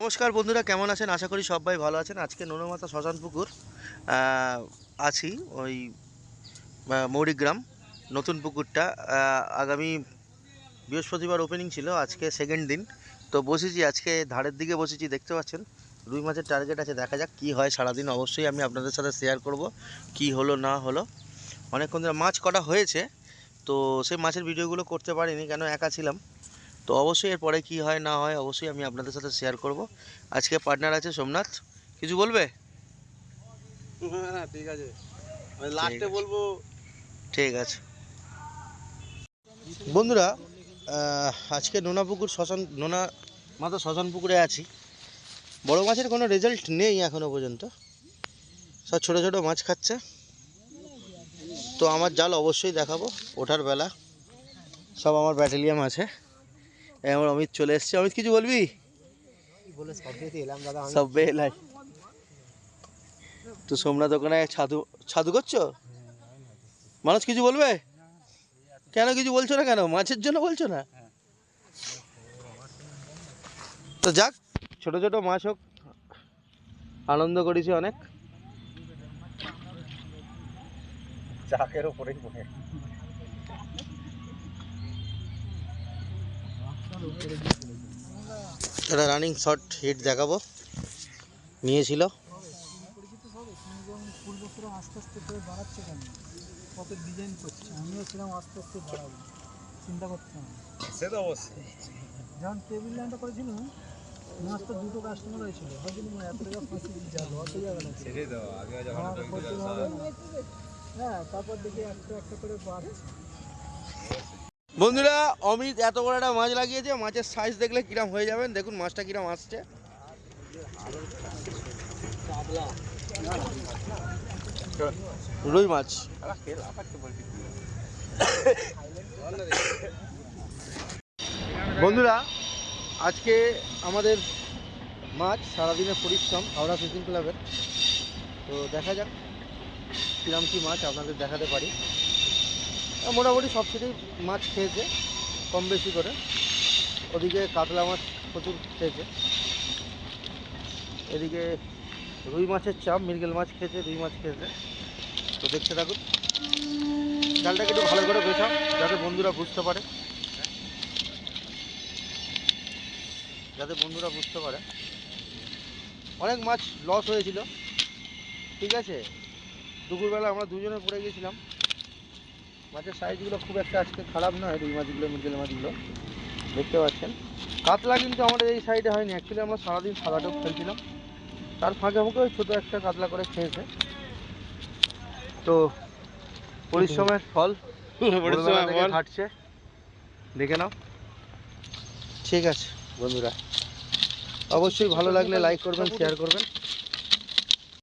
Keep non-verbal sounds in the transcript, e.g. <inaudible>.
নমস্কার বন্ধুরা, কেমন আছেন? আশা করি সবাই ভালো আছেন। আজকে নোনমাতা শ্মশান পুকুর আছি ওই মৌরিগ্রাম। নতুন পুকুরটা আগামী বৃহস্পতিবার ওপেনিং ছিল, আজকে সেকেন্ড দিন। তো বসেছি, আজকে ধারের দিকে বসেছি, দেখতে পাচ্ছেন? রুই মাছের টার্গেট আছে, দেখা যাক কী হয় সারাদিন। অবশ্যই আমি আপনাদের সাথে শেয়ার করব, কি হলো, না হলো। অনেকক্ষণ ধরে মাছ কটা হয়েছে, তো সেই মাছের ভিডিওগুলো করতে পারিনি, কেন একা ছিলাম। তো অবশ্যই এরপরে কি হয় না হয় অবশ্যই আমি আপনাদের সাথে শেয়ার করব। আজকে পার্টনার আছে সোমনাথ। কিছু বলবে? হ্যাঁ ঠিক আছে। আমি লাস্টে বলব ঠিক আছে। বন্ধুরা আজকে নোনা পুকুর শ্মশান নোনা মাথা শ্মশান পুকুরে আছি। বড় মাছের কোনো রেজাল্ট নেই এখনও পর্যন্ত। সব ছোট ছোট মাছ খাচ্ছে। তো আমার জাল অবশ্যই দেখাবো। ওঠার বেলা। সব আমার ব্যাটালিয়াম আছে। আমার অমিত চলে এসছে। অমিত, কিছু বলবি? সব বেলাই তো সোমনাথ ওখানে ছাদু ছাদু করছ? মানুষ কিছু বলবে? কেন কিছু বলছো না কেন? মাছের জন্য বলছো না? তো যাক, ছোট ছোট মাছ হোক। আনন্দ করেছি অনেক। চাকের ওপরেই একটা রানিং শট হিট দেখাবো। নিয়েছিল। পূর্বপুরা আস্তে আস্তে করে বাড়াচ্ছে কেন কত ডিজাইন করছে আমিও সেরকম আস্তে আস্তে বাড়াবো চিন্তা করতাম সে তো অবশ্যই যখন টেবিল ল্যান্ডটা দুটো কাস্টমার হয়েছিল এত টাকা ফাঁসি হয়ে না আগে না হ্যাঁ তারপর দেখি একটা একটা করে বাড়ছে। বন্ধুরা, অমিত এত বড় একটা মাছ লাগিয়েছে, মাছের সাইজ দেখলে কিরাম হয়ে যাবেন? দেখুন মাছটা কিরাম আসছে। রুই মাছ। বন্ধুরা, আজকে আমাদের মাছ সারাদিনের পরিশ্রম, হাওড়া ফিশিং ক্লাবের। তো দেখা যাক কিরাম কি মাছ আপনাদের দেখাতে পারি। মোটামুটি সব সিটেই মাছ খেয়েছে, কম বেশি করে। ওদিকে কাতলা মাছ প্রচুর খেয়েছে। এদিকে রুই মাছের চাপ, মৃগেল মাছ খেয়েছে, রুই মাছ খেয়েছে। তো দেখতে থাকুন। জালটাকে একটু ভালো করে বেছাও যাতে বন্ধুরা বুঝতে পারে। যাতে বন্ধুরা বুঝতে পারে। অনেক মাছ লস হয়েছিল। ঠিক আছে? দুপুরবেলা আমরা দুজনে পড়ে গেছিলাম মাছের সাইজগুলো খুব একটা আজকে খারাপ নয় রুই মাছগুলো মৃগেল মাছগুলো। দেখতে পাচ্ছেন। কাতলা কিন্তু আমাদের এই সাইডে হয়নি। অ্যাকচুয়ালি আমরা সারাদিন সাদাটেও খেলছিলাম। তার ফাঁকে ফাঁকে ওই ছোটো একটা কাতলা করে খেয়েছে। তো পরিশ্রমের ফল <laughs> থেকে দেখে নাও। ঠিক আছে। বন্ধুরা অবশ্যই ভালো লাগলে লাইক করবেন শেয়ার করবেন।